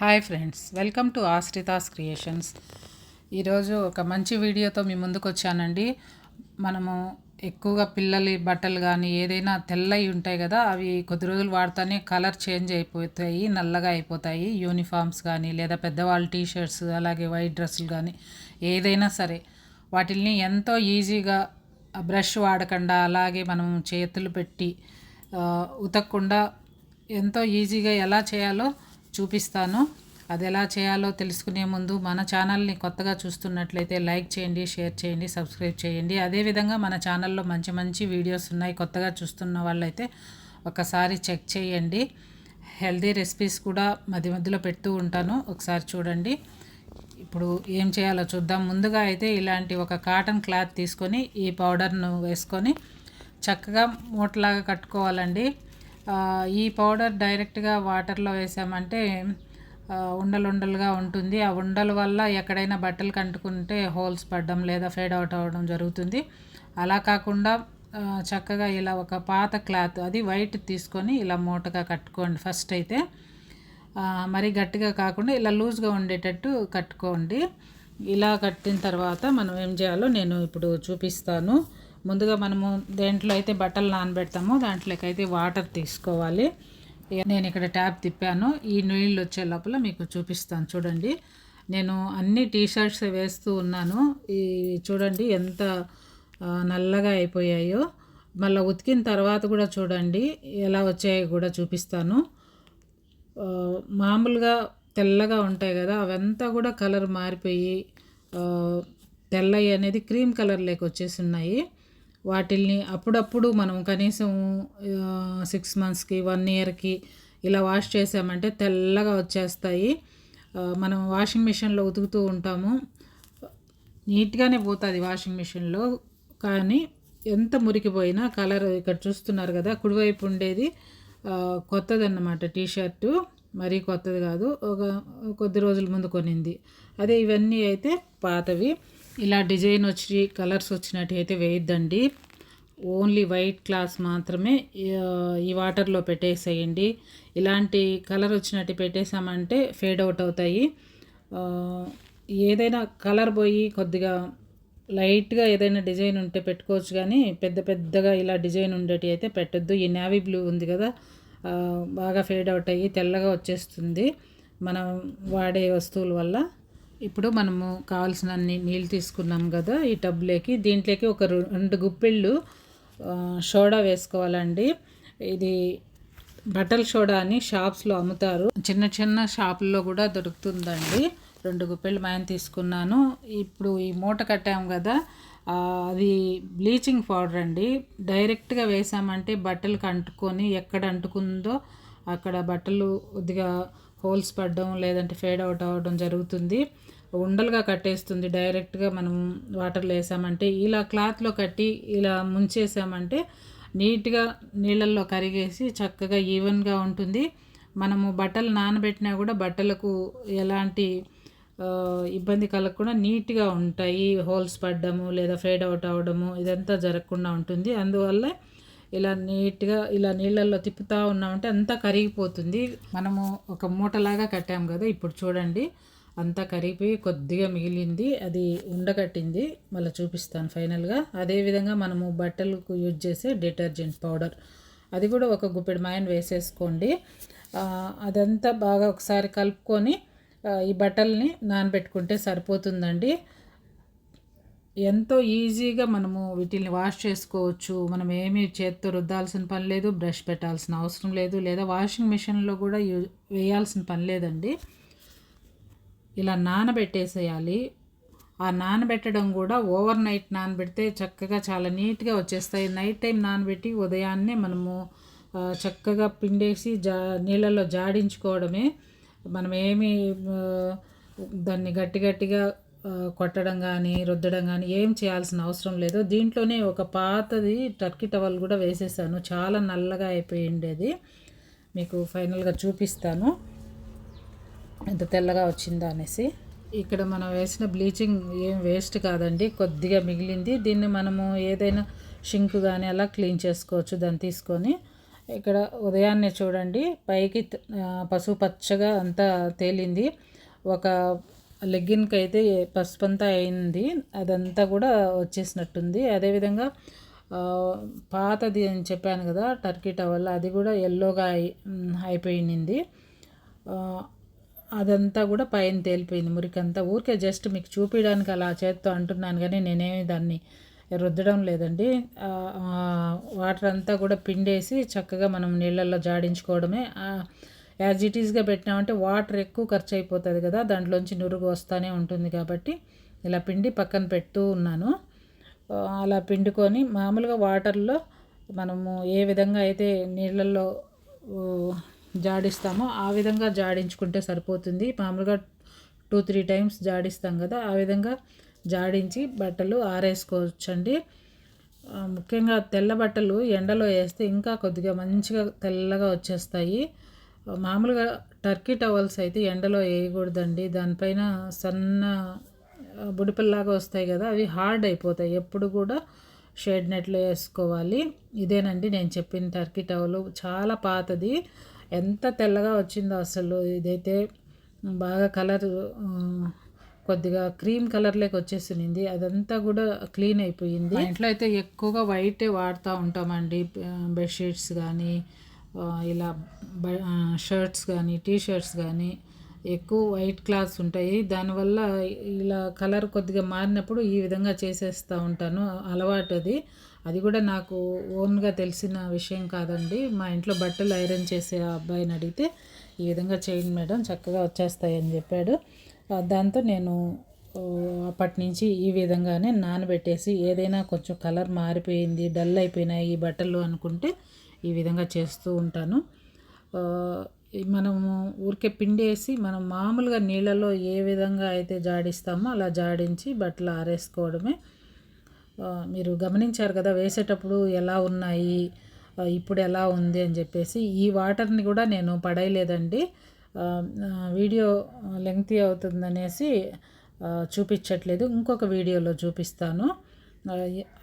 Hi friends welcome to Ashrita's creations ఈరోజు ఒక మంచి వీడియోతో మీ ముందుకు వచ్చానండి. మనము ఎక్కువగా పిల్లలి బట్టలు కానీ ఏదైనా తెల్లవి ఉంటాయి కదా అవి కొద్ది రోజులు వాడితేనే కలర్ చేంజ్ అయిపోతాయి నల్లగా అయిపోతాయి. యూనిఫామ్స్ కానీ లేదా పెద్దవాళ్ళ టీ షర్ట్స్ అలాగే వైట్ డ్రెస్సులు కానీ ఏదైనా సరే వాటిల్ని ఎంతో ఈజీగా బ్రష్ వాడకుండా అలాగే మనం చేతులు పెట్టి ఉతకకుండా ఎంతో ఈజీగా ఎలా చేయాలో చూపిస్తాను. అది ఎలా చేయాలో తెలుసుకునే ముందు మన ఛానల్ని కొత్తగా చూస్తున్నట్లయితే లైక్ చేయండి షేర్ చేయండి సబ్స్క్రైబ్ చేయండి. అదేవిధంగా మన ఛానల్లో మంచి మంచి వీడియోస్ ఉన్నాయి. కొత్తగా చూస్తున్న వాళ్ళైతే ఒకసారి చెక్ చేయండి. హెల్దీ రెసిపీస్ కూడా మధ్య మధ్యలో పెడుతూ ఉంటాను. ఒకసారి చూడండి. ఇప్పుడు ఏం చేయాలో చూద్దాం. ముందుగా అయితే ఇలాంటి ఒక కాటన్ క్లాత్ తీసుకొని ఈ పౌడర్ను వేసుకొని చక్కగా మూటలాగా కట్టుకోవాలండి. ఈ పౌడర్ డైరెక్ట్గా వాటర్లో వేసామంటే ఉండలుండలుగా ఉంటుంది. ఆ ఉండల వల్ల ఎక్కడైనా బట్టలు కంటుకుంటే హోల్స్ పడడం లేదా ఫేడ్ అవుట్ అవ్వడం జరుగుతుంది. అలా కాకుండా చక్కగా ఇలా ఒక పాత క్లాత్ అది వైట్ తీసుకొని ఇలా మూటగా కట్టుకోండి ఫస్ట్ అయితే. మరీ గట్టిగా కాకుండా ఇలా లూజ్గా ఉండేటట్టు కట్టుకోండి. ఇలా కట్టిన తర్వాత మనం ఏం చేయాలో నేను ఇప్పుడు చూపిస్తాను. ముందుగా మనము దేంట్లో అయితే బట్టలు నానబెడతామో దాంట్లోకి అయితే వాటర్ తీసుకోవాలి. నేను ఇక్కడ ట్యాప్ తిప్పాను. ఈ నీళ్ళు వచ్చే లోపల మీకు చూపిస్తాను. చూడండి. నేను అన్ని టీ షర్ట్స్ వేస్తూ ఉన్నాను. ఈ చూడండి ఎంత నల్లగా అయిపోయాయో. మళ్ళీ ఉతికిన తర్వాత కూడా చూడండి. ఎలా వచ్చాయో కూడా చూపిస్తాను. మామూలుగా తెల్లగా ఉంటాయి కదా అవంతా కూడా కలర్ మారిపోయి తెల్లయి అనేది క్రీమ్ కలర్ లేక వచ్చేసి ఉన్నాయి. వాటిల్ని అప్పుడప్పుడు మనం కనీసం సిక్స్ మంత్స్కి వన్ ఇయర్కి ఇలా వాష్ చేసామంటే తెల్లగా వచ్చేస్తాయి. మనం వాషింగ్ మిషన్లో ఉతుకుతూ ఉంటాము. నీట్గానే పోతుంది వాషింగ్ మిషన్లో కానీ ఎంత మురికిపోయినా కలర్ ఇక్కడ చూస్తున్నారు కదా కుడివైపు ఉండేది కొత్తది అన్నమాట టీ షర్టు మరీ కొత్తది కాదు ఒక కొద్ది రోజుల ముందు కొనింది. అదే ఇవన్నీ అయితే పాతవి. ఇలా డిజైన్ వచ్చి కలర్స్ వచ్చినట్టు అయితే వేయద్దండి. ఓన్లీ వైట్ క్లాస్ మాత్రమే ఈ వాటర్లో పెట్టేసేయండి. ఇలాంటి కలర్ వచ్చినట్టు పెట్టేసామంటే ఫేడ్ అవుట్ అవుతాయి. ఏదైనా కలర్ పోయి కొద్దిగా లైట్గా ఏదైనా డిజైన్ ఉంటే పెట్టుకోవచ్చు కానీ పెద్ద పెద్దగా ఇలా డిజైన్ ఉండేటి అయితే పెట్టద్దు. ఈ నావీ బ్లూ ఉంది కదా బాగా ఫేడ్ అవుట్ అయ్యి తెల్లగా వచ్చేస్తుంది. మనం వాడే వస్తువుల వల్ల ఇప్పుడు మనము కావాల్సిన అన్ని నీళ్ళు తీసుకున్నాం కదా ఈ టబ్లోకి. దీంట్లోకి ఒక రెండు గుప్పిళ్ళు సోడా వేసుకోవాలండి. ఇది బట్టల సోడా అని షాప్స్లో అమ్ముతారు. చిన్న చిన్న షాపుల్లో కూడా దొరుకుతుందండి. రెండు గుప్పెళ్ళు మాయన తీసుకున్నాను. ఇప్పుడు ఈ మూట కట్టాం కదా అది బ్లీచింగ్ పౌడర్ అండి. డైరెక్ట్గా వేసామంటే బట్టలకు అంటుకొని ఎక్కడ అంటుకుందో అక్కడ బట్టలు కొద్దిగా హోల్స్ పడడం లేదంటే ఫేడ్ అవుట్ అవ్వడం జరుగుతుంది. ఉండలుగా కట్టేస్తుంది. డైరెక్ట్గా మనం వాటర్లో వేసామంటే ఇలా క్లాత్లో కట్టి ఇలా ముంచేసామంటే నీట్గా నీళ్ళల్లో కరిగేసి చక్కగా ఈవెన్గా ఉంటుంది. మనము బట్టలు నానబెట్టినా కూడా బట్టలకు ఎలాంటి ఇబ్బంది కలగకుండా నీట్గా ఉంటాయి. హోల్స్ పడ్డము లేదా ఫేడ్ అవుట్ అవ్వడము ఇదంతా జరగకుండా ఉంటుంది. అందువల్ల ఇలా నీట్గా ఇలా నీళ్ళల్లో తిప్పుతూ ఉన్నామంటే అంతా కరిగిపోతుంది. మనము ఒక మూటలాగా కట్టాము కదా ఇప్పుడు చూడండి. అంతా కరిగిపోయి కొద్దిగా మిగిలింది. అది ఉండకట్టింది మళ్ళీ చూపిస్తాను ఫైనల్గా. అదేవిధంగా మనము బట్టలకు యూజ్ చేసే డిటర్జెంట్ పౌడర్. అది కూడా ఒక గుప్పెడు మాయన్ వేసేసుకోండి. అదంతా బాగా ఒకసారి కలుపుకొని ఈ బట్టల్ని నానబెట్టుకుంటే సరిపోతుందండి. ఎంతో ఈజీగా మనము వీటిని వాష్ చేసుకోవచ్చు. మనం ఏమీ చేత్తో రుద్దాల్సిన పని లేదు బ్రష్ పెట్టాల్సిన అవసరం లేదు లేదా వాషింగ్ మిషన్లో కూడా యూ వేయాల్సిన పని లేదండి. ఇలా నానబెట్టేసేయాలి. ఆ నానబెట్టడం కూడా ఓవర్ నైట్ నానబెడితే చక్కగా చాలా నీట్గా వచ్చేస్తాయి. నైట్ టైం నానబెట్టి ఉదయాన్నే మనము చక్కగా పిండేసి జా నీళ్ళల్లో జాడించుకోవడమే. మనం ఏమి దాన్ని గట్టి గట్టిగా కొట్టడం కానీ రుద్దడం కానీ ఏం చేయాల్సిన అవసరం లేదు. దీంట్లోనే ఒక పాతది టర్కీ టవల్ కూడా వేసేసాను. చాలా నల్లగా అయిపోయి ఉండేది మీకు ఫైనల్గా చూపిస్తాను. ఎంత తెల్లగా వచ్చిందా అనేసి. ఇక్కడ మనం వేసిన బ్లీచింగ్ ఏం వేస్ట్ కాదండి కొద్దిగా మిగిలింది. దీన్ని మనము ఏదైనా షింక్ కానీ అలా క్లీన్ చేసుకోవచ్చు దాన్ని తీసుకొని. ఇక్కడ ఉదయాన్నే చూడండి పైకి పసుపు పచ్చగా అంతా తేలింది. ఒక లెగ్గిన్కి అయితే పసుపు అంతా అయింది అదంతా కూడా వచ్చేసినట్టుంది. అదేవిధంగా పాతది అని చెప్పాను కదా టర్కీ టవల్ అది కూడా ఎల్లోగా అయి అయిపోయింది. అదంతా కూడా పైన తేలిపోయింది మురికంతా. ఊరికే జస్ట్ మీకు చూపించడానికి అలా చేత్తో అంటున్నాను కానీ నేనేమి దాన్ని రుద్దడం లేదండి. వాటర్ అంతా కూడా పిండేసి చక్కగా మనం నీళ్ళల్లో జాడించుకోవడమే. యాజ్ ఇట్ ఈస్గా పెట్టినామంటే వాటర్ ఎక్కువ ఖర్చు అయిపోతుంది కదా దాంట్లోంచి నురుగు వస్తూనే ఉంటుంది కాబట్టి ఇలా పిండి పక్కన పెడుతూ ఉన్నాను. అలా పిండుకొని మామూలుగా వాటర్లో మనము ఏ విధంగా అయితే నీళ్ళల్లో జాడిస్తామో ఆ విధంగా జాడించుకుంటే సరిపోతుంది. మామూలుగా టూ త్రీ టైమ్స్ జాడిస్తాం కదా ఆ విధంగా జాడించి బట్టలు ఆరేసుకోవచ్చండి. ముఖ్యంగా తెల్ల బట్టలు ఎండలో వేస్తే ఇంకా కొద్దిగా మంచిగా తెల్లగా వచ్చేస్తాయి. మామూలుగా టర్కీ టవల్స్ అయితే ఎండలో వేయకూడదండి. దానిపైన సన్న బుడిపల్లాగా వస్తాయి కదా అవి హార్డ్ అయిపోతాయి. ఎప్పుడు కూడా షేడ్ నెట్లో వేసుకోవాలి. ఇదేనండి నేను చెప్పిన టర్కీ టవల్ చాలా పాతది. ఎంత తెల్లగా వచ్చిందో అసలు ఇదైతే బాగా కలర్ కొద్దిగా క్రీమ్ కలర్లోకి వచ్చేసింది. అదంతా కూడా క్లీన్ అయిపోయింది. ఇంట్లో అయితే ఎక్కువగా వైటే వాడుతూ ఉంటామండి బెడ్షీట్స్ కానీ ఇలా బ- షర్ట్స్ కానీ టీ షర్ట్స్ కానీ ఎక్కువ వైట్ క్లాత్స్ ఉంటాయి. దానివల్ల ఇలా కలర్ కొద్దిగా మారినప్పుడు ఈ విధంగా చేసేస్తూ ఉంటాను. అలవాటు అది. అది కూడా నాకు ఓన్గా తెలిసిన విషయం కాదండి. మా ఇంట్లో బట్టలు ఐరన్ చేసే ఆ అబ్బాయిని అడిగితే ఈ విధంగా చేయండి మేడం చక్కగా వచ్చేస్తాయని చెప్పాడు. దాంతో నేను అప్పటి నుంచి ఈ విధంగానే నానబెట్టేసి ఏదైనా కొంచెం కలర్ మారిపోయింది డల్ అయిపోయినాయి ఈ బట్టలు అనుకుంటే ఈ విధంగా చేస్తూ ఉంటాను. మనము ఊరికే పిండేసి మనం మామూలుగా నీళ్ళలో ఏ విధంగా అయితే జాడిస్తామో అలా జాడించి బట్టలు ఆరేసుకోవడమే మీరు గమనించారు కదా వేసేటప్పుడు ఎలా ఉన్నాయి ఇప్పుడు ఎలా ఉంది అని చెప్పేసి. ఈ వాటర్ని కూడా నేను పడేయలేదండి. వీడియో లెంగ్తీ అవుతుందనేసి చూపించట్లేదు. ఇంకొక వీడియోలో చూపిస్తాను.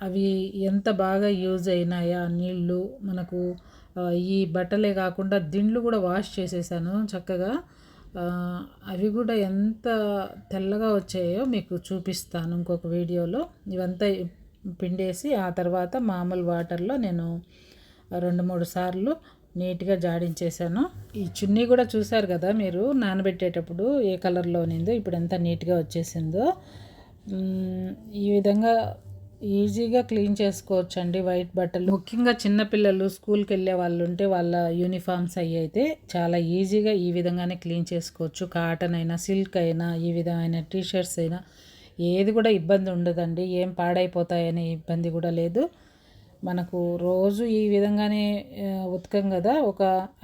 అవి ఎంత బాగా యూజ్ అయినాయా నీళ్ళు? మనకు ఈ బట్టలే కాకుండా దిండ్లు కూడా వాష్ చేసేసాను చక్కగా. అవి కూడా ఎంత తెల్లగా వచ్చాయో మీకు చూపిస్తాను ఇంకొక వీడియోలో. ఇవంతా పిండేసి ఆ తర్వాత మామూలు వాటర్లో నేను రెండు మూడు సార్లు నీట్గా జాడించేసాను ఈ చున్నీ కూడా చూసారు కదా మీరు? నానబెట్టేటప్పుడు ఏ కలర్లో ఉన్నిందో ఇప్పుడు ఎంత నీట్గా వచ్చేసిందో. ఈ విధంగా ఈజీగా క్లీన్ చేసుకోవచ్చు అండి వైట్ బట్టలు. ముఖ్యంగా చిన్నపిల్లలు స్కూల్కి వెళ్ళే వాళ్ళు ఉంటే వాళ్ళ యూనిఫామ్స్ అవి అయితే చాలా ఈజీగా ఈ విధంగానే క్లీన్ చేసుకోవచ్చు. కాటన్ అయినా సిల్క్ అయినా ఈ విధమైన టీ షర్ట్స్ అయినా ఏది కూడా ఇబ్బంది ఉండదండి. ఏం పాడైపోతాయనే ఇబ్బంది కూడా లేదు. మనకు రోజు ఈ విధంగానే ఉతకం కదా. ఒక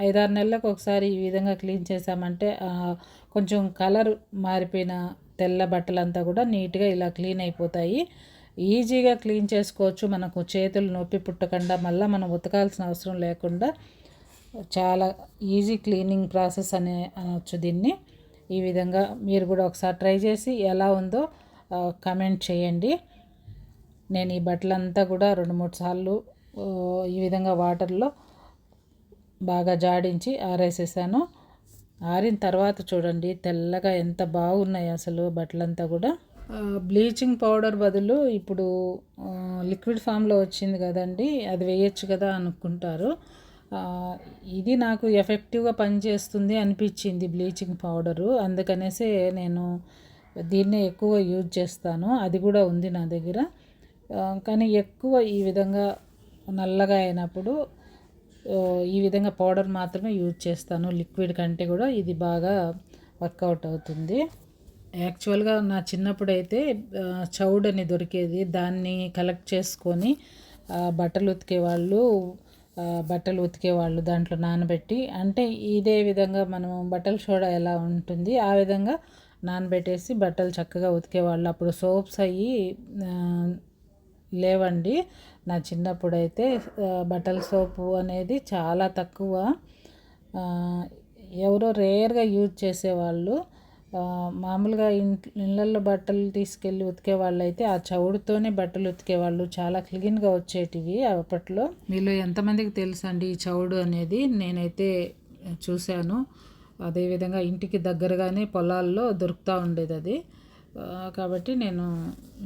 ఐదారు నెలలకు ఒకసారి ఈ విధంగా క్లీన్ చేసామంటే కొంచెం కలర్ మారిపోయిన తెల్ల బట్టలంతా కూడా నీట్గా ఇలా క్లీన్ అయిపోతాయి. ఈజీగా క్లీన్ చేసుకోవచ్చు. మనకు చేతులు నొప్పి పుట్టకుండా మళ్ళీ మనం ఉతకాల్సిన అవసరం లేకుండా చాలా ఈజీ క్లీనింగ్ ప్రాసెస్ అనే అనవచ్చు దీన్ని. ఈ విధంగా మీరు కూడా ఒకసారి ట్రై చేసి ఎలా ఉందో కమెంట్ చేయండి. నేను ఈ బట్టలంతా కూడా రెండు మూడు సార్లు ఈ విధంగా వాటర్లో బాగా జాడించి ఆరేసేసాను. ఆరిన తర్వాత చూడండి తెల్లగా ఎంత బాగున్నాయి అసలు బట్టలంతా కూడా. బ్లీచింగ్ పౌడర్ బదులు ఇప్పుడు లిక్విడ్ ఫామ్లో వచ్చింది కదండి అది వేయచ్చు కదా అనుకుంటారు. ఇది నాకు ఎఫెక్టివ్గా పనిచేస్తుంది అనిపించింది బ్లీచింగ్ పౌడరు. అందుకనేసే నేను దీన్నే ఎక్కువ యూజ్ చేస్తాను. అది కూడా ఉంది నా దగ్గర. కానీ ఎక్కువ ఈ విధంగా నల్లగా అయినప్పుడు ఈ విధంగా పౌడర్ మాత్రమే యూజ్ చేస్తాను. లిక్విడ్ కంటే కూడా ఇది బాగా వర్కౌట్ అవుతుంది. యాక్చువల్గా నా చిన్నప్పుడు అయితే చౌడ్ అని దొరికేది. దాన్ని కలెక్ట్ చేసుకొని బట్టలు ఉతికే వాళ్ళు బట్టలు ఉతికే వాళ్ళు దాంట్లో నానబెట్టి అంటే ఇదే విధంగా మనం బట్టల సోడా ఎలా ఉంటుంది ఆ విధంగా నానబెట్టేసి బట్టలు చక్కగా ఉతికేవాళ్ళు అప్పుడు సోప్స్ అయ్యి లేవండి. నా చిన్నప్పుడు అయితే బట్టల సోపు అనేది చాలా తక్కువ. ఎవరో రేర్గా యూజ్ చేసేవాళ్ళు. మామూలుగా ఇంట్ ఇళ్ళల్లో బట్టలు తీసుకెళ్ళి ఉతికే వాళ్ళు అయితే ఆ చవుడుతోనే బట్టలు ఉతికేవాళ్ళు చాలా క్లీన్గా వచ్చేటివి అప్పట్లో. మీలో ఎంతమందికి తెలుసు అండి ఈ చవుడు అనేది? నేనైతే చూశాను. అదేవిధంగా ఇంటికి దగ్గరగానే పొలాల్లో దొరుకుతూ ఉండేది అది. కాబట్టి నేను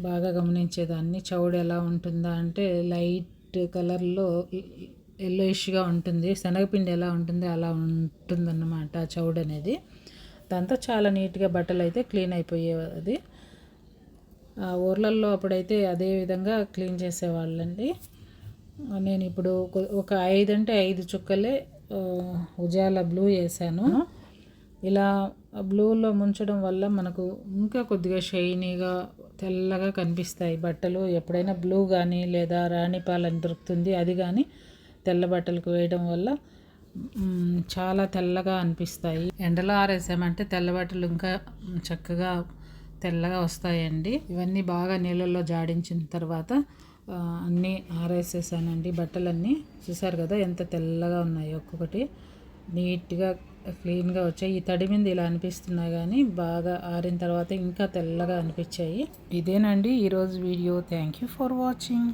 బాగా గమనించేదాన్ని. చవుడు ఎలా ఉంటుందా అంటే లైట్ కలర్లో ఎల్లోయిష్గా ఉంటుంది. శనగపిండి ఎలా ఉంటుంది అలా ఉంటుందన్నమాట ఆ చవుడు అనేది దాంతో చాలా నీట్గా బట్టలు అయితే క్లీన్ అయిపోయేది ఆ ఊర్లల్లో అప్పుడైతే అదే విధంగా క్లీన్ చేసేవాళ్ళండి. నేను ఇప్పుడు ఒక- ఐదు అంటే ఐదు చుక్కలే ఉజాల బ్లూ వేసాను. ఇలా బ్లూలో ముంచడం వల్ల మనకు ఇంకా కొద్దిగా షైనీగా తెల్లగా కనిపిస్తాయి బట్టలు. ఎప్పుడైనా బ్లూ కానీ లేదా రాణి పాలని దొరుకుతుంది అది కానీ తెల్ల బట్టలకు వేయడం వల్ల చాలా తెల్లగా అనిపిస్తాయి. ఎండలో ఆరేసామంటే తెల్లబట్టలు ఇంకా చక్కగా తెల్లగా వస్తాయండి. ఇవన్నీ బాగా నీళ్ళల్లో జాడించిన తర్వాత అన్నీ ఆరేసేసానండి. బట్టలన్నీ చూసారు కదా ఎంత తెల్లగా ఉన్నాయి ఒక్కొక్కటి. నీట్గా క్లీన్గా వచ్చాయి. ఈ తడి మీద ఇలా అనిపిస్తున్నాయి కానీ బాగా ఆరిన తర్వాత ఇంకా తెల్లగా అనిపించాయి. ఇదేనండి ఈరోజు video. Thank you for watching.